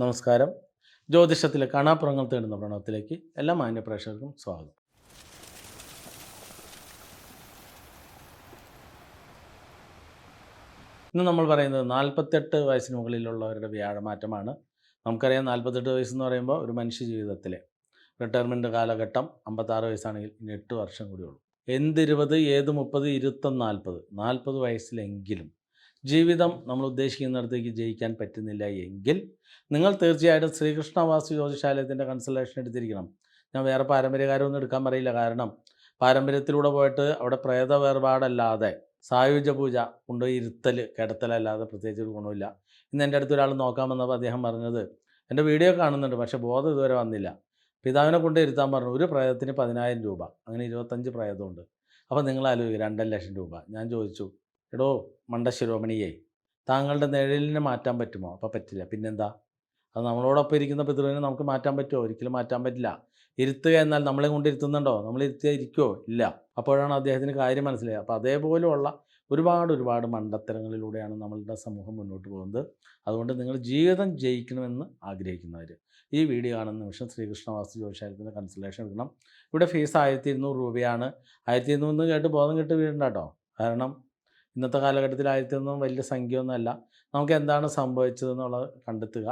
നമസ്കാരം. ജ്യോതിഷത്തിലെ കാണാപ്പുറങ്ങൾ തേടുന്ന പ്രണവത്തിലേക്ക് എല്ലാ മാന്യ പ്രേക്ഷകർക്കും സ്വാഗതം. ഇന്ന് നമ്മൾ പറയുന്നത് നാൽപ്പത്തെട്ട് വയസ്സിന് മുകളിലുള്ളവരുടെ വ്യാഴമാറ്റമാണ്. നമുക്കറിയാം നാൽപ്പത്തെട്ട് വയസ്സെന്ന് പറയുമ്പോൾ ഒരു മനുഷ്യ ജീവിതത്തിലെ റിട്ടയർമെന്റ് കാലഘട്ടം അമ്പത്താറ് വയസ്സാണെങ്കിൽ എട്ട് വർഷം കൂടി ഉള്ളൂ എന്തിരുപത് ഏത് മുപ്പത് ഇരുപത്തൊന്ന് നാൽപ്പത് നാൽപ്പത് വയസ്സിലെങ്കിലും ജീവിതം നമ്മൾ ഉദ്ദേശിക്കുന്നിടത്തേക്ക് ജയിക്കാൻ പറ്റുന്നില്ല എങ്കിൽ നിങ്ങൾ തീർച്ചയായിട്ടും ശ്രീകൃഷ്ണവാസു ജ്യോതിശാലയത്തിന്റെ കൺസൾട്ടേഷൻ എടുത്തിരിക്കണം. ഞാൻ വേറെ പാരമ്പര്യകാരമൊന്നും എടുക്കാൻ പറയില്ല. കാരണം പാരമ്പര്യത്തിലൂടെ പോയിട്ട് അവിടെ പ്രേത വേർപാടല്ലാതെ സായുജ പൂജ കൊണ്ടുപോയി ഇരുത്തൽ കിടത്തലല്ലാതെ പ്രത്യേകിച്ച് ഒരു ഗുണമില്ല ഇന്ന് എന്റെ അടുത്ത് ഒരാൾ നോക്കാൻ അദ്ദേഹം പറഞ്ഞത് എന്റെ വീഡിയോ കാണുന്നുണ്ട്. പക്ഷേ ബോധം ഇതുവരെ വന്നില്ല. പിതാവിനെ കൊണ്ട് ഇരുത്താൻ പറഞ്ഞു. ഒരു പ്രേതത്തിന് പതിനായിരം രൂപ. അങ്ങനെ ഇരുപത്തഞ്ച് പ്രേതമുണ്ട്. അപ്പോൾ നിങ്ങൾ ആലോചിക്കുക രണ്ടര ലക്ഷം രൂപ. ഞാൻ ചോദിച്ചു. എടോ മണ്ടശിരോമണിയെ താങ്കളുടെ നിഴലിനെ മാറ്റാൻ പറ്റുമോ? അപ്പോൾ പറ്റില്ല. പിന്നെന്താ? അത് നമ്മളോടൊപ്പം ഇരിക്കുന്ന പിതൃവിനെ നമുക്ക് മാറ്റാൻ പറ്റുമോ? ഒരിക്കലും മാറ്റാൻ പറ്റില്ല. ഇരുത്തുക എന്നാൽ നമ്മളെ കൊണ്ട് ഇരുത്തുന്നുണ്ടോ? നമ്മൾ ഇരുത്തിയാൽ ഇരിക്കുമോ ഇല്ല. അപ്പോഴാണ് അദ്ദേഹത്തിന് കാര്യം മനസ്സിലായത്. അപ്പോൾ അതേപോലെയുള്ള ഒരുപാട് ഒരുപാട് മണ്ടത്തരങ്ങളിലൂടെയാണ് നമ്മളുടെ സമൂഹം മുന്നോട്ട് പോകുന്നത്. അതുകൊണ്ട് നിങ്ങൾ ജീവിതം ജയിക്കണമെന്ന് ആഗ്രഹിക്കുന്നവർ ഈ വീഡിയോ കാണുന്ന നിമിഷം ശ്രീകൃഷ്ണ വാസ്തു ജ്യോതിഷാലയത്തിന്റെ കൺസൾട്ടേഷൻ എടുക്കണം. ഇവിടെ ഫീസ് ആയിരത്തി ഇരുന്നൂറ് രൂപയാണ്. ആയിരത്തി ഇരുന്നൂറ് കേട്ട് ബോധം കെട്ട് കേട്ടോ. കാരണം ഇന്നത്തെ കാലഘട്ടത്തിൽ ആയിരത്തിയൊന്നും വലിയ സംഖ്യയൊന്നുമല്ല. നമുക്ക് എന്താണ് സംഭവിച്ചതെന്നുള്ളത് കണ്ടെത്തുക.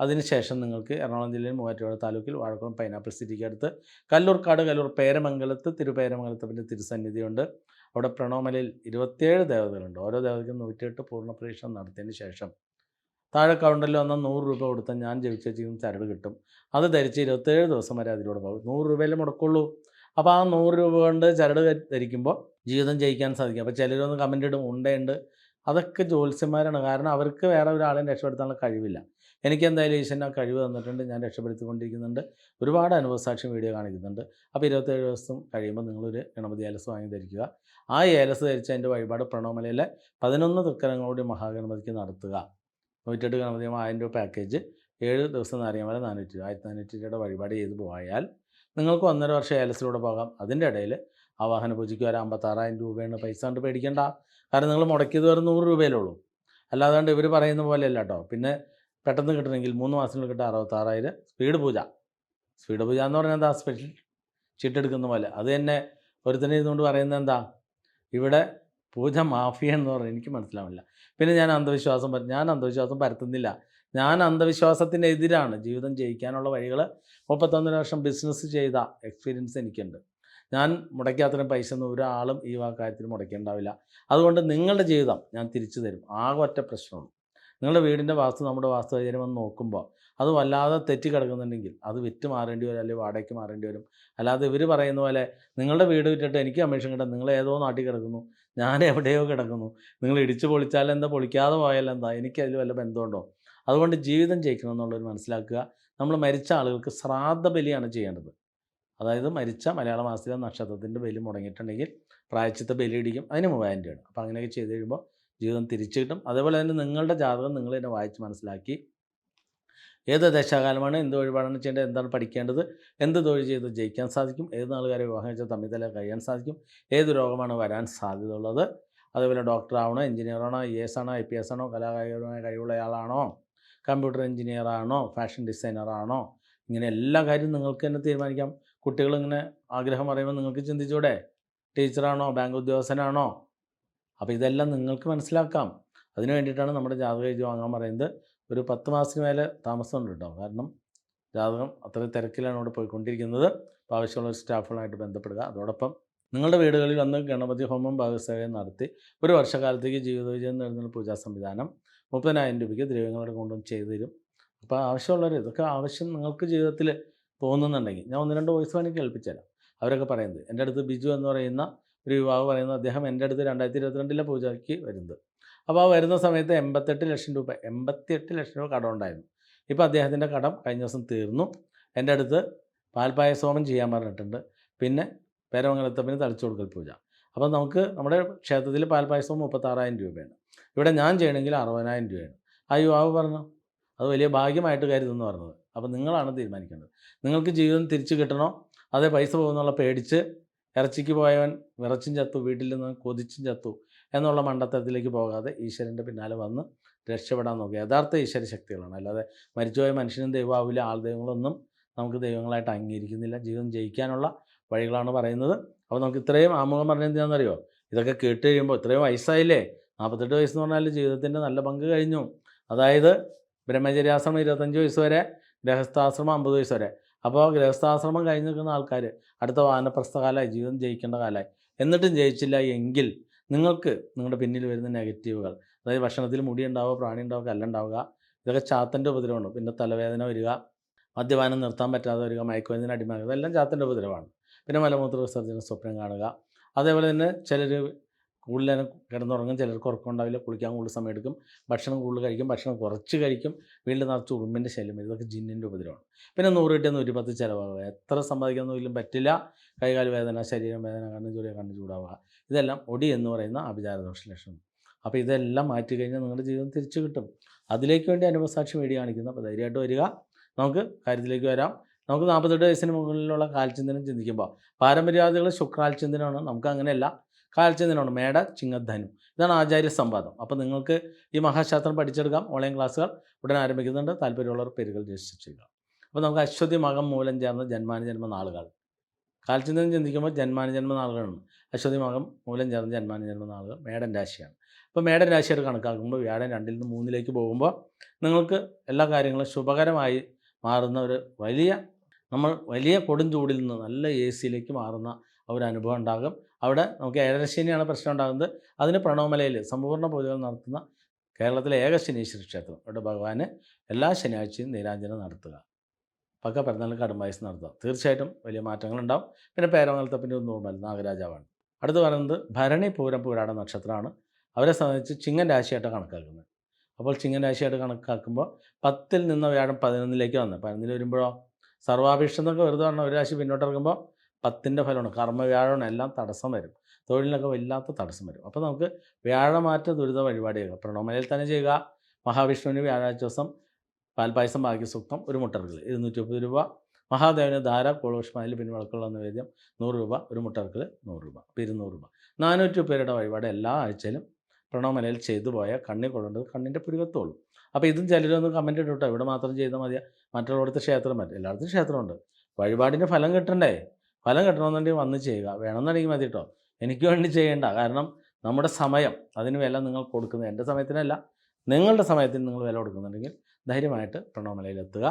അതിനുശേഷം നിങ്ങൾക്ക് എറണാകുളം ജില്ലയിൽ മൂവാറ്റുപുഴ താലൂക്കിൽ വാഴക്കുളം പൈനാപ്പിൾ സിറ്റിക്ക് അടുത്ത് കല്ലൂർക്കാട് കല്ലൂർ പേരമംഗലത്ത് തിരുപേരമംഗലത്ത് പിന്നെ തിരുസന്നിധിയുണ്ട്. അവിടെ പ്രണോമലയിൽ ഇരുപത്തിയേഴ് ദേവതകളുണ്ട്. ഓരോ ദേവതയ്ക്കും നൂറ്റിയെട്ട് പൂർണ പരീക്ഷണം നടത്തിയതിന് ശേഷം. താഴെ കൗണ്ടറിൽ വന്ന നൂറ് രൂപ കൊടുത്താൽ ഞാൻ ജപിച്ച ചെയ്യും ചരട് കിട്ടും. അത് ധരിച്ച് ഇരുപത്തേഴ് ദിവസം വരെ അതിലൂടെ പോകും. നൂറ് രൂപയിലേ മുടക്കുള്ളൂ? അപ്പോൾ ആ നൂറ് രൂപ കൊണ്ട് ചരട് ധരി- ധരിക്കുമ്പോൾ ജീവിതം ജയിക്കാൻ സാധിക്കും. അപ്പോൾ ചിലരൊന്ന് കമന്റ് ഇടും ഉണ്ടയുണ്ട്. അതൊക്കെ ജ്യോത്സ്യന്മാരാണ്. കാരണം അവർക്ക് വേറെ ഒരാളെയും രക്ഷപ്പെടുത്താനുള്ള കഴിവില്ല. എനിക്ക് എന്തായാലും ഈശ്വരൻ ആ കഴിവ് തന്നിട്ടുണ്ട്. ഞാൻ രക്ഷപ്പെടുത്തിക്കൊണ്ടിരിക്കുന്നുണ്ട്. ഒരുപാട് അനുഭവസാക്ഷ്യം വീഡിയോ കാണിക്കുന്നുണ്ട്. അപ്പോൾ ഇരുപത്തേഴ് ദിവസം കഴിയുമ്പോൾ നിങ്ങളൊരു ഗണപതി ഏലസ് വാങ്ങി ധരിക്കുക. ആ ഏലസ് ധരിച്ച അതിന്റെ വഴിപാട് പ്രണവമലയിലെ പതിനൊന്ന് തൃക്കരങ്ങളോട് മഹാഗണപതിക്ക് നടത്തുക. നൂറ്റെട്ട് ഗണപതി ആയിരം രൂപ പാക്കേജ് ഏഴ് ദിവസം നാരിയമല നാനൂറ്റി രൂപ ആയിരത്തി നാനൂറ്റി രൂപയുടെ വഴിപാട് ചെയ്ത് പോയാൽ നിങ്ങൾക്ക് ഒന്നര വർഷം ഏലസിലൂടെ പോകാം. അതിന്റെ ഇടയിൽ ആ വാഹന പൂജയ്ക്ക് വരെ അമ്പത്താറായിരം രൂപയാണ്. പൈസ കൊണ്ട് പേടിക്കേണ്ട. കാരണം നിങ്ങൾ മുടക്കിയത് വെറും നൂറ് രൂപയിലേ ഉള്ളൂ. അല്ലാതെ ഇവർ പറയുന്ന പോലെയല്ല കേട്ടോ. പിന്നെ പെട്ടെന്ന് കിട്ടണമെങ്കിൽ മൂന്ന് മാസത്തിൽ കിട്ടുക അറുപത്താറായിരം സ്പീഡ് പൂജ. സ്പീഡ് പൂജ എന്ന് പറഞ്ഞാൽ എന്താ? സ്പെഷ്യൽ ചീട്ടെടുക്കുന്ന പോലെ. അത് തന്നെ ഒരുത്തനെ ഇരുന്നുകൊണ്ട് പറയുന്നത് എന്താ? ഇവിടെ പൂജ മാഫിയ എന്ന് പറഞ്ഞാൽ എനിക്ക് മനസ്സിലാവില്ല പിന്നെ ഞാൻ അന്ധവിശ്വാസം ഞാൻ അന്ധവിശ്വാസം പരത്തുന്നില്ല. ഞാൻ അന്ധവിശ്വാസത്തിനെതിരാണ് ജീവിതം ജയിക്കാനുള്ള വഴികൾ മുപ്പത്തൊന്നര വർഷം ബിസിനസ് ചെയ്ത എക്സ്പീരിയൻസ് എനിക്കുണ്ട്. ഞാൻ മുടക്കാത്തരം പൈസ ഒന്നും ഒരാളും ഈ കാര്യത്തിൽ മുടക്കേണ്ടാവില്ല. അതുകൊണ്ട് നിങ്ങളുടെ ജീവിതം ഞാൻ തിരിച്ചു തരും. ആകെ ഒറ്റ പ്രശ്നമാണ് നിങ്ങളുടെ വീടിന്റെ വാസ്തു നമ്മുടെ വാസ്തു സാഹചര്യം നോക്കുമ്പോൾ അത് വല്ലാതെ തെറ്റി കിടക്കുന്നുണ്ടെങ്കിൽ അത് വിറ്റ് മാറേണ്ടി വരും അല്ലെങ്കിൽ വാടകയ്ക്ക് മാറേണ്ടി വരും. അല്ലാതെ ഇവർ പറയുന്ന പോലെ നിങ്ങളുടെ വീട് വിറ്റിട്ട് എനിക്ക് കമ്മീഷൻ കിട്ടാം നിങ്ങൾ ഏതോ നാട്ടിൽ കിടക്കുന്നു ഞാൻ എവിടെയോ കിടക്കുന്നു. നിങ്ങൾ ഇടിച്ചു പൊളിച്ചാൽ എന്താ പൊളിക്കാതെ പോയാൽ എന്താ എനിക്കതിൽ വല്ല ബന്ധമുണ്ടോ? അതുകൊണ്ട് ജീവിതം ജയിക്കണം എന്നുള്ളവർ മനസ്സിലാക്കുക. നമ്മൾ മരിച്ച ആളുകൾക്ക് ശ്രാദ്ധ ബലിയാണ് ചെയ്യേണ്ടത്. അതായത് മരിച്ച മലയാള മാസത്തിലെ നക്ഷത്രത്തിന്റെ ബലി മുടങ്ങിയിട്ടുണ്ടെങ്കിൽ പ്രായച്ചിത്ത ബലി ഇടിക്കും അതിന് മൂവായിരം രൂപയാണ്. അപ്പോൾ അങ്ങനെയൊക്കെ ചെയ്ത് കഴിയുമ്പോൾ ജീവിതം തിരിച്ചു കിട്ടും. അതേപോലെ തന്നെ നിങ്ങളുടെ ജാതകം നിങ്ങൾ തന്നെ വായിച്ച് മനസ്സിലാക്കി. ഏത് ദശാകാലമാണ് എന്ത് വഴിപാടാണ് ചെയ്യേണ്ടത് എന്താണ് പഠിക്കേണ്ടത് എന്ത് തൊഴിൽ ചെയ്ത് ജയിക്കാൻ സാധിക്കും ഏത് നാളുകാരെ വിവാഹം വെച്ചാൽ തമ്മിൽ തല കഴിയാൻ സാധിക്കും ഏത് രോഗമാണ് വരാൻ സാധ്യതയുള്ളത്. അതേപോലെ ഡോക്ടറാണോ എഞ്ചിനീയറാണോ ഐ എസ് ആണോ ഐ പി എസ് ആണോ കലാകാരമായ കഴിവുള്ള ആളാണോ കമ്പ്യൂട്ടർ എഞ്ചിനീയറാണോ ഫാഷൻ ഡിസൈനറാണോ ഇങ്ങനെ എല്ലാ കാര്യവും നിങ്ങൾക്ക് തന്നെ തീരുമാനിക്കാം. കുട്ടികൾ ഇങ്ങനെ ആഗ്രഹം പറയുമ്പോൾ നിങ്ങൾക്ക് ചിന്തിച്ചൂടെ? ടീച്ചറാണോ ബാങ്ക് ഉദ്യോഗസ്ഥനാണോ അപ്പോൾ ഇതെല്ലാം നിങ്ങൾക്ക് മനസ്സിലാക്കാം. അതിന് വേണ്ടിയിട്ടാണ് നമ്മുടെ ജാതക എഴുതി വാങ്ങാൻ പറയുന്നത്. ഒരു പത്ത് മാസത്തിന് മേലെ താമസമുണ്ട് കേട്ടോ. കാരണം ജാതകം അത്ര തിരക്കിലാണ് ഇവിടെ പോയിക്കൊണ്ടിരിക്കുന്നത്. അപ്പോൾ ആവശ്യമുള്ള സ്റ്റാഫുകളായിട്ട് ബന്ധപ്പെടുക. അതോടൊപ്പം നിങ്ങളുടെ വീടുകളിൽ വന്ന് ഗണപതി ഹോമം ഭാഗസേവയും നടത്തി ഒരു വർഷക്കാലത്തേക്ക് ജീവിത വിജയം നേടുന്ന പൂജാ സംവിധാനം മുപ്പതിനായിരം രൂപയ്ക്ക് ദ്രവ്യങ്ങളുടെ കൊണ്ടുവന്ന് ചെയ്തു തരും. അപ്പോൾ ആവശ്യമുള്ളവർ ഇതൊക്കെ ആവശ്യം നിങ്ങൾക്ക് ജീവിതത്തിൽ തോന്നുന്നുണ്ടെങ്കിൽ ഞാൻ ഒന്ന് രണ്ട് വോയിസ് വേണമെങ്കിൽ കേൾപ്പിച്ചാലും അവരൊക്കെ പറയുന്നത് എന്റെ അടുത്ത് ബിജു എന്ന് പറയുന്ന ഒരു യുവാവ് പറയുന്നത് അദ്ദേഹം എന്റെ അടുത്ത് രണ്ടായിരത്തി ഇരുപത്തിരണ്ടിലെ പൂജയ്ക്ക് വരുന്നത്. അപ്പോൾ ആ വരുന്ന സമയത്ത് എൺപത്തെട്ട് ലക്ഷം രൂപ എൺപത്തിയെട്ട് ലക്ഷം രൂപ കടം ഉണ്ടായിരുന്നു. ഇപ്പോൾ അദ്ദേഹത്തിന്റെ കടം കഴിഞ്ഞ ദിവസം തീർന്നു. എന്റെ അടുത്ത് പാൽപ്പായസോമം ചെയ്യാൻ പറഞ്ഞിട്ടുണ്ട്. പിന്നെ പേരമംഗലത്തപ്പന് തളിച്ചു കൊടുക്കൽ പൂജ. അപ്പോൾ നമുക്ക് നമ്മുടെ ക്ഷേത്രത്തിൽ പാൽപ്പായസവും മുപ്പത്താറായിരം രൂപയാണ്. ഇവിടെ ഞാൻ ചെയ്യണമെങ്കിൽ അറുപതിനായിരം രൂപയാണ്. ആ യുവാവ് പറഞ്ഞു. അത് വലിയ ഭാഗ്യമായിട്ട് കരുതെന്ന് പറഞ്ഞത്. അപ്പോൾ നിങ്ങളാണ് തീരുമാനിക്കേണ്ടത്. നിങ്ങൾക്ക് ജീവിതം തിരിച്ചു കിട്ടണോ? അതേ പൈസ പോകുന്നുള്ള പേടിച്ച് ഇറച്ചിക്ക് പോയവൻ വിറച്ചും ചത്തു വീട്ടിൽ നിന്ന് കൊതിച്ചും ചത്തു എന്നുള്ള മണ്ടത്തരത്തിലേക്ക് പോകാതെ ഈശ്വരന്റെ പിന്നാലെ വന്ന് രക്ഷപ്പെടാൻ നോക്കുക. യഥാർത്ഥ ഈശ്വര ശക്തികളാണ്. അല്ലാതെ മരിച്ചുപോയ മനുഷ്യനും ദൈവമാവില്ല ആൾ ദൈവങ്ങളൊന്നും നമുക്ക് ദൈവങ്ങളായിട്ട് അംഗീകരിക്കുന്നില്ല. ജീവിതം ജയിക്കാനുള്ള വഴികളാണ് പറയുന്നത്. അപ്പോൾ നമുക്ക് ഇത്രയും ആമുഖം പറഞ്ഞത് എന്താണെന്നറിയോ ഇതൊക്കെ കേട്ട് കഴിയുമ്പോൾ ഇത്രയും വയസ്സായില്ലേ? നാൽപ്പത്തെട്ട് വയസ്സെന്ന് പറഞ്ഞാൽ ജീവിതത്തിന്റെ നല്ല പങ്ക് കഴിഞ്ഞു. അതായത് ബ്രഹ്മചര്യാശ്രമം ഇരുപത്തഞ്ച് വയസ്സ് വരെ ഗൃഹസ്ഥാശ്രമം അമ്പത് വയസ്സ് വരെ. അപ്പോൾ ഗൃഹസ്ഥാശ്രമം കഴിഞ്ഞ് നിൽക്കുന്ന ആൾക്കാർ അടുത്ത വാനപ്രസ്ഥ കാലമായി ജീവിതം ജയിക്കേണ്ട കാലമായി എന്നിട്ടും ജയിച്ചില്ല എങ്കിൽ നിങ്ങൾക്ക് നിങ്ങളുടെ പിന്നിൽ വരുന്ന നെഗറ്റീവുകൾ അതായത് ഭക്ഷണത്തിൽ മുടി ഉണ്ടാവുക പ്രാണി ഉണ്ടാവുക കല്ലുണ്ടാവുക ഇതൊക്കെ ചാത്തന്റെ ഉപദ്രവമാണ്. പിന്നെ തലവേദന വരിക മദ്യപാനം നിർത്താൻ പറ്റാതെ വരിക മയക്കുമരുന്നിന് അടിമാകുക ഇതെല്ലാം ചാത്തന്റെ ഉപദ്രവമാണ്. പിന്നെ മലമൂത്ര വിസർജന സ്വപ്നം കാണുക. അതേപോലെ തന്നെ ചിലർ കൂടുതൽ കിടന്നുറങ്ങും ചിലർക്ക് ഉറക്കമുണ്ടാവില്ല കുളിക്കാൻ കൂടുതൽ സമയം എടുക്കും ഭക്ഷണം കൂടുതൽ കഴിക്കും ഭക്ഷണം കുറച്ച് കഴിക്കും വീണ്ടും നിറച്ച് ഉറുമ്പിന്റെ ശല്യം വരും. ഇതൊക്കെ ജിന്നിന്റെ ഉപദ്രവമാണ്. പിന്നെ നൂറ് കിട്ടിയ നൂറ്റിപ്പത്ത് ചിലവാകുക. എത്ര സമ്പാദിക്കാനൊന്നും പറ്റില്ല. കൈകാൽ വേദന ശരീരം വേദന കണ്ണ് ചൂടിയ കണ്ണ് ചൂടാവുക. ഇതെല്ലാം ഒടി എന്ന് പറയുന്ന അഭിചാരദോഷ ലക്ഷണം. അപ്പോൾ ഇതെല്ലാം മാറ്റി കഴിഞ്ഞാൽ നിങ്ങളുടെ ജീവിതം തിരിച്ചു കിട്ടും. അതിലേക്ക് വേണ്ടി അനുഭവസാക്ഷി വേടി കാണിക്കുന്നു. അപ്പോൾ ധൈര്യമായിട്ട് വരിക. നമുക്ക് കാര്യത്തിലേക്ക് വരാം. നമുക്ക് നാൽപ്പത്തെട്ട് വയസ്സിന് മുകളിലുള്ള കാൽചിന്തനം ചിന്തിക്കുമ്പോൾ പാരമ്പര്യാദികൾ ശുക്രാൽചിന്തനമാണ് നമുക്ക് അങ്ങനെയല്ല. കാൽചിന്തനമാണ്. മേട ചിങ്ങധനു ഇതാണ് ആചാര്യ സംവാദം. അപ്പോൾ നിങ്ങൾക്ക് ഈ മഹാശാസ്ത്രം പഠിച്ചെടുക്കാം ഓൺലൈൻ ക്ലാസ്സുകൾ ഉടൻ ആരംഭിക്കുന്നുണ്ട്. താല്പര്യമുള്ളവർ പേരുകൾ രജിസ്റ്റർ ചെയ്യുക. അപ്പോൾ നമുക്ക് അശ്വതി മകം മൂലം ചേർന്ന ജന്മാനുജന്മ നാളുകൾ. കാൽചിന്തനം ചിന്തിക്കുമ്പോൾ ജന്മാനുജന്മ നാളുകളാണ്. അശ്വതി മകം മൂലം ചേർന്ന ജന്മാനുജന്മ നാളുകൾ മേടൻ രാശിയാണ്. അപ്പോൾ മേടൻ രാശിയായിട്ട് കണക്കാക്കുമ്പോൾ വ്യാഴം രണ്ടിൽ നിന്ന് മൂന്നിലേക്ക് പോകുമ്പോൾ നിങ്ങൾക്ക് എല്ലാ കാര്യങ്ങളും ശുഭകരമായി മാറുന്ന ഒരു വലിയ നമ്മൾ വലിയ കൊടും ചൂടിൽ നിന്ന് നല്ല എ സിയിലേക്ക് മാറുന്ന ഒരു അനുഭവം ഉണ്ടാകും. അവിടെ നമുക്ക് ഏഴരശനിയാണ് പ്രശ്നം ഉണ്ടാകുന്നത്. അതിന് പ്രണവമലയിൽ സമ്പൂർണ പൂജകൾ നടത്തുന്ന കേരളത്തിലെ ഏക ശനീശ്വര ക്ഷേത്രം. അവിടെ ഭഗവാന് എല്ലാ ശനിയാഴ്ചയും നീരാഞ്ജനം നടത്തുക. പക്ക പെരുന്നാളിന് കടുംബായസ് നടത്തുക. തീർച്ചയായിട്ടും വലിയ മാറ്റങ്ങളുണ്ടാവും. പിന്നെ പേരമംഗലത്തപ്പിന്റെ ഒരു ഓർമ്മ നാഗരാജാവാണ്. അടുത്ത് പറയുന്നത് ഭരണി പൂരം പൂരാട നക്ഷത്രമാണ്. അവരെ സംബന്ധിച്ച് ചിങ്ങൻ രാശിയായിട്ട് കണക്കാക്കുന്നത്. അപ്പോൾ ചിങ്ങൻ രാശിയായിട്ട് കണക്കാക്കുമ്പോൾ പത്തിൽ നിന്ന് വ്യാഴം പതിനൊന്നിലേക്ക് വന്ന്. പതിനൊന്നിൽ വരുമ്പോഴോ? സർവാഭീഷ്ടം എന്നൊക്കെ വെറുതെ പറഞ്ഞാൽ ഒരു രാശി പിന്നോട്ടിറങ്ങുമ്പോൾ പത്തിന്റെ ഫലമാണ്. കർമ്മ വ്യാഴമാണ് എല്ലാം തടസ്സം വരും. തൊഴിലിനൊക്കെ വല്ലാത്ത തടസ്സം വരും. അപ്പോൾ നമുക്ക് വ്യാഴമാറ്റ ദുരിത വഴിപാട് ചെയ്യുക. പ്രണോമലയിൽ തന്നെ ചെയ്യുക. മഹാവിഷ്ണുവിന് വ്യാഴാഴ്ച ദിവസം പാൽപ്പായസം ഭാഗ്യസൂക്തം ഒരു മുട്ടർക്കൽ ഇരുന്നൂറ്റി മുപ്പത് രൂപ. മഹാദേവന് ധാര കോളോഷ്മാലിൽ പിന്നെ വിളക്കുള്ള നിവേദ്യം നൂറ് രൂപ. ഒരു മുട്ടർക്കൽ നൂറ് രൂപ. അപ്പോൾ ഇരുന്നൂറ് രൂപ. നാനൂറ്റി പേരുടെ വഴിപാട് എല്ലാ ആഴ്ചയിലും പ്രണോമലയിൽ ചെയ്തു പോയാൽ കണ്ണിൽ കൊള്ളേണ്ടത് കണ്ണിന്റെ പുരുകത്തോളും. അപ്പോൾ ഇതും ചിലരൊന്ന് കമന്റ് ഇട്ടോ ഇവിടെ മാത്രം ചെയ്താൽ മതിയാ മറ്റുള്ളവർക്ക് ക്ഷേത്രം മതി. എല്ലായിടത്തും ക്ഷേത്രമുണ്ട്. വഴിപാടിന്റെ ഫലം കിട്ടണ്ടേ? ഫലം കിട്ടണമെന്നുണ്ടെങ്കിൽ വന്ന് ചെയ്യുക. വേണമെന്നുണ്ടെങ്കിൽ മതി കേട്ടോ എനിക്ക് വേണ്ടി ചെയ്യേണ്ട. കാരണം നമ്മുടെ സമയം അതിന് വില നിങ്ങൾ കൊടുക്കുന്നത് എന്റെ സമയത്തിനല്ല നിങ്ങളുടെ സമയത്തിന് നിങ്ങൾ വില കൊടുക്കുന്നുണ്ടെങ്കിൽ ധൈര്യമായിട്ട് പ്രണവമലയിലെത്തുക.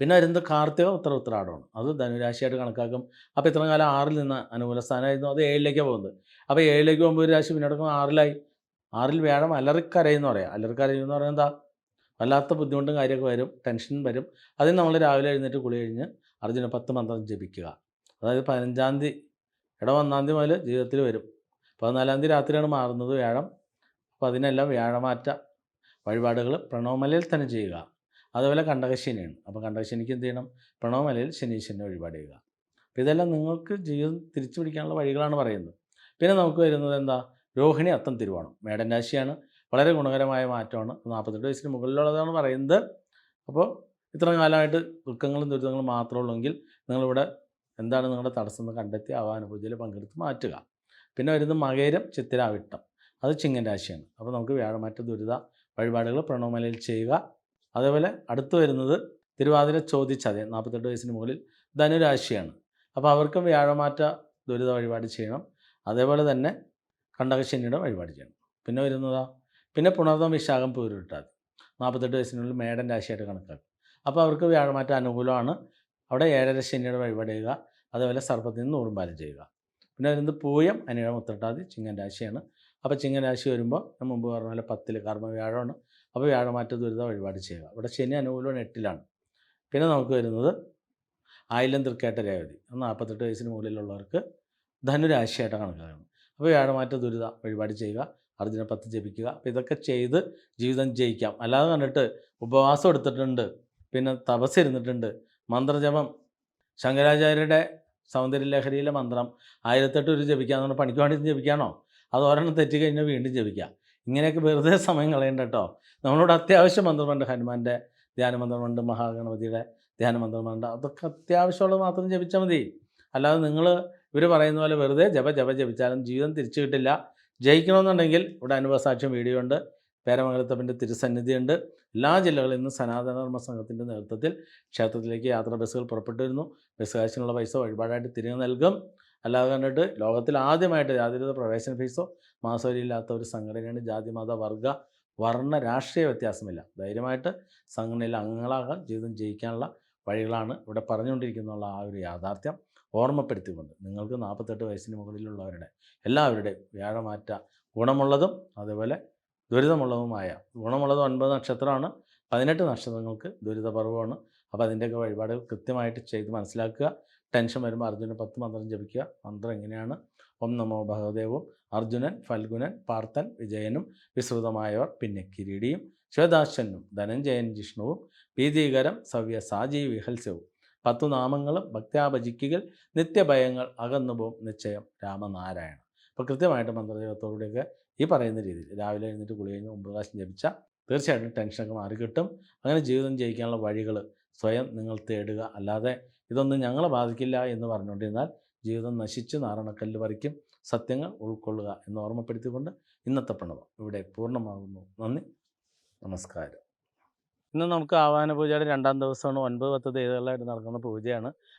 പിന്നെ വരുന്നത് കാർത്തിക ഉത്തര ഉത്തരാടമാണ് അത് ധനുരാശിയായിട്ട് കണക്കാക്കും. അപ്പോൾ ഇത്രയും കാലം ആറിൽ നിന്ന് അനുകൂല സ്ഥാനമായിരുന്നു. അത് ഏഴിലേക്കാണ് പോകുന്നത്. അപ്പോൾ ഏഴിലേക്ക് പോകുമ്പോൾ ഒരു രാശി പിന്നീട് ആറിലായി. ആറിൽ വ്യാഴം അലറിക്കരയെന്ന് പറയാം. അലറിക്കരയെന്ന് പറയുന്നത് എന്താ? വല്ലാത്ത ബുദ്ധിമുട്ടും കാര്യമൊക്കെ വരും ടെൻഷൻ വരും. അതിന് നമ്മൾ രാവിലെ എഴുന്നേറ്റ് കുളി കഴിഞ്ഞ് അർജുന പത്ത് മന്ത്രം ജപിക്കുക. അതായത് പതിനഞ്ചാം തീയതി ഇടം ഒന്നാം തീയതി മുതൽ ജീവിതത്തിൽ വരും. പതിനാലാം തീയതി രാത്രിയാണ് മാറുന്നത് വ്യാഴം. അപ്പോൾ അതിനെല്ലാം വ്യാഴമാറ്റ വഴിപാടുകൾ പ്രണവമലയിൽ തന്നെ ചെയ്യുക. അതുപോലെ കണ്ടകശനിയാണ്. അപ്പോൾ കണ്ടകശനിക്ക് എന്ത് ചെയ്യണം? പ്രണവമലയിൽ ശനീശ്വരനെ വഴിപാട് ചെയ്യുക. അപ്പോൾ ഇതെല്ലാം നിങ്ങൾക്ക് ജീവിതം തിരിച്ചു പിടിക്കാനുള്ള വഴികളാണ് പറയുന്നത്. പിന്നെ നമുക്ക് വരുന്നത് എന്താ? രോഹിണി അത്തം തിരുവോണം. മേടൻ രാശിയാണ്. വളരെ ഗുണകരമായ മാറ്റമാണ്. നാൽപ്പത്തെട്ട് വയസ്സിന് മുകളിലുള്ളതാണ് പറയുന്നത്. അപ്പോൾ ഇത്ര കാലമായിട്ട് ദുഃഖങ്ങളും ദുരിതങ്ങളും മാത്രമേ ഉള്ളെങ്കിൽ നിങ്ങളിവിടെ എന്താണ് നിങ്ങളുടെ തടസ്സം എന്ന് കണ്ടെത്തി ആവാനുഭൂതിയിൽ പങ്കെടുത്ത് മാറ്റുക. പിന്നെ വരുന്നത് മകേരം ചിത്തിരാവിട്ടം. അത് ചിങ്ങൻ രാശിയാണ്. അപ്പോൾ നമുക്ക് വ്യാഴമാറ്റ ദുരിത വഴിപാടുകൾ പ്രണവമലയിൽ ചെയ്യുക. അതേപോലെ അടുത്ത് വരുന്നത് തിരുവാതിര ചോദിച്ചതെ നാൽപ്പത്തെട്ട് വയസ്സിന് മുകളിൽ ധനുരാശിയാണ്. അപ്പോൾ അവർക്കും വ്യാഴമാറ്റ ദുരിത വഴിപാട് ചെയ്യണം. അതേപോലെ തന്നെ കണ്ടകശനിയുടെ വഴിപാട് ചെയ്യണം. പിന്നെ വരുന്നതാ പിന്നെ പുണർന്നം വിശാഖം പൂരിട്ടാൽ നാൽപ്പത്തെട്ട് വയസ്സിനുള്ളിൽ മേടൻ രാശിയായിട്ട് കണക്കാക്കും. അപ്പോൾ അവർക്ക് വ്യാഴമാറ്റം അനുകൂലമാണ്. അവിടെ ഏഴര ശനിയുടെ വഴിപടയുക അതേപോലെ സർപ്പത്തിൽ നിന്ന് നൂറുംപാലം ചെയ്യുക. പിന്നെ വരുന്നത് പൂയം അനിഴ മുത്തട്ടാതി ചിങ്ങൻ രാശിയാണ്. അപ്പോൾ ചിങ്ങൻ രാശി വരുമ്പോൾ ഞാൻ മുമ്പ് പറഞ്ഞ പോലെ പത്തിൽ കർമ്മ വ്യാഴമാണ്. അപ്പോൾ വ്യാഴമാറ്റ ദുരിത വഴിപാട് ചെയ്യുക. ഇവിടെ ശനി അനുകൂലമാണ് എട്ടിലാണ്. പിന്നെ നമുക്ക് വരുന്നത് ആയില്യം തൃക്കേട്ട രേവതി. നാൽപ്പത്തെട്ട് വയസ്സിന് മുകളിലുള്ളവർക്ക് ധനുരാശിയായിട്ട് കണക്കാക്കണം. അപ്പോൾ വ്യാഴമാറ്റ ദുരിത വഴിപാട് ചെയ്യുക. അർജുന പത്ത് ജപിക്കുക അപ്പോൾ ഇതൊക്കെ ചെയ്ത് ജീവിതം ജയിക്കാം. അല്ലാതെ കണ്ടിട്ട് ഉപവാസം എടുത്തിട്ടുണ്ട്. പിന്നെ തപസ് ഇരുന്നിട്ടുണ്ട്. മന്ത്രജപം. ശങ്കരാചാര്യരുടെ സൗന്ദര്യലഹരിയിലെ മന്ത്രം. ആയിരത്തെട്ട് ഒരു ജപിക്കാന്ന് പണിക്ക് വേണ്ടി ജപിക്കാണോ? അത് ഒരെണ്ണം തെറ്റി കഴിഞ്ഞാൽ വീണ്ടും ജപിക്കുക ഇങ്ങനെയൊക്കെ വെറുതെ സമയം കളയണ്ട കേട്ടോ. നമ്മളോട് അത്യാവശ്യം മന്ത്രമുണ്ട് ഹനുമാന്റെ ധ്യാനമന്ത്രമുണ്ട് മഹാഗണപതിയുടെ ധ്യാനമന്ത്രമുണ്ട് അതൊക്കെ അത്യാവശ്യമുള്ളത് മാത്രം ജപിച്ചാൽ മതി. അല്ലാതെ നിങ്ങൾ ഇവർ പറയുന്ന പോലെ വെറുതെ ജപ ജപ ജപിച്ചാലും ജീവിതം തിരിച്ചു കിട്ടില്ല. ജയിക്കണമെന്നുണ്ടെങ്കിൽ ഇവിടെ അനുഭവസാക്ഷ്യം വീഡിയോ ഉണ്ട് പേരമംഗലത്തപ്പന്റെ തിരുസന്നിധിയുണ്ട്. എല്ലാ ജില്ലകളിൽ നിന്നും സനാതന ധർമ്മ സംഘത്തിന്റെ നേതൃത്വത്തിൽ ക്ഷേത്രത്തിലേക്ക് യാത്രാ ബസ്സുകൾ പുറപ്പെട്ടു വരുന്നു ബസ് കാശിനുള്ള പൈസ വഴിപാടായിട്ട് തിരികെ നൽകും. അല്ലാതെ കണ്ടിട്ട് ലോകത്തിൽ ആദ്യമായിട്ട് ജാതിരത പ്രവേശന ഫീസോ മാസവരിയില്ലാത്ത ഒരു സംഘടനയാണ് ജാതി മത വർഗ വർണ രാഷ്ട്രീയ വ്യത്യാസമില്ല. ധൈര്യമായിട്ട് സംഘടനയിൽ അംഗങ്ങളാകാൻ ജീവിതം ജയിക്കാനുള്ള വഴികളാണ് ഇവിടെ പറഞ്ഞുകൊണ്ടിരിക്കുന്നുള്ള ആ ഒരു യാഥാർത്ഥ്യം. ഓർമ്മപ്പെടുത്തിക്കൊണ്ട് നിങ്ങൾക്ക് നാൽപ്പത്തെട്ട് വയസ്സിന് മുകളിലുള്ളവരുടെ എല്ലാവരുടെയും വ്യാഴമാറ്റ ഗുണമുള്ളതും അതുപോലെ ദുരിതമുള്ളതുമായ ഗുണമുള്ളത് ഒൻപത് നക്ഷത്രമാണ് പതിനെട്ട് നക്ഷത്രങ്ങൾക്ക് ദുരിതപർവമാണ്. അപ്പോൾ അതിന്റെയൊക്കെ വഴിപാടുകൾ കൃത്യമായിട്ട് ചെയ്ത് മനസ്സിലാക്കുക. ടെൻഷൻ വരുമ്പോൾ അർജുനൻ പത്ത് മന്ത്രം ജപിക്കുക. മന്ത്രം എങ്ങനെയാണ്? ഓം നമോ ഭഗവദേവും. അർജുനൻ ഫൽഗുനൻ പാർത്ഥൻ വിജയനും വിശ്രുതമായവർ പിന്നെ കിരീടിയും ശിവദാശനും ധനഞ്ജയൻ ജിഷ്ണുവും ഭീതീകരം സവ്യ സാജീവ് വിഹൽസ്യവും. പത്തു നാമങ്ങളും ഭക്ത്യാഭജിക്കുകൾ നിത്യഭയങ്ങൾ അകന്നുപോകും നിശ്ചയം രാമനാരായണ. അപ്പോൾ കൃത്യമായിട്ട് മന്ത്രദേവത്തോടുകൂടിയൊക്കെ ഈ പറയുന്ന രീതിയിൽ രാവിലെ എഴുന്നേറ്റ് കുളി കഴിഞ്ഞ് ഒമ്പത് പ്രാവശ്യം ജപിച്ച തീർച്ചയായിട്ടും ടെൻഷനൊക്കെ മാറിക്കിട്ടും അങ്ങനെ ജീവിതം ജയിക്കാനുള്ള വഴികൾ സ്വയം നിങ്ങൾ തേടുക. അല്ലാതെ ഇതൊന്നും ഞങ്ങളെ ബാധിക്കില്ല എന്ന് പറഞ്ഞുകൊണ്ടിരുന്നാൽ ജീവിതം നശിച്ച് നാരണക്കല്ല് പറിക്കും. സത്യങ്ങൾ ഉൾക്കൊള്ളുക എന്ന് ഓർമ്മപ്പെടുത്തിക്കൊണ്ട് ഇന്നത്തെ പ്രണവം ഇവിടെ പൂർണമാകുന്നു. നന്ദി. നമസ്കാരം. ഇന്ന് നമുക്ക് ആവാന പൂജയുടെ രണ്ടാം ദിവസമാണ് ഒൻപത് പത്ത് തീയതികളിലായിട്ട് നടക്കുന്ന പൂജയാണ്.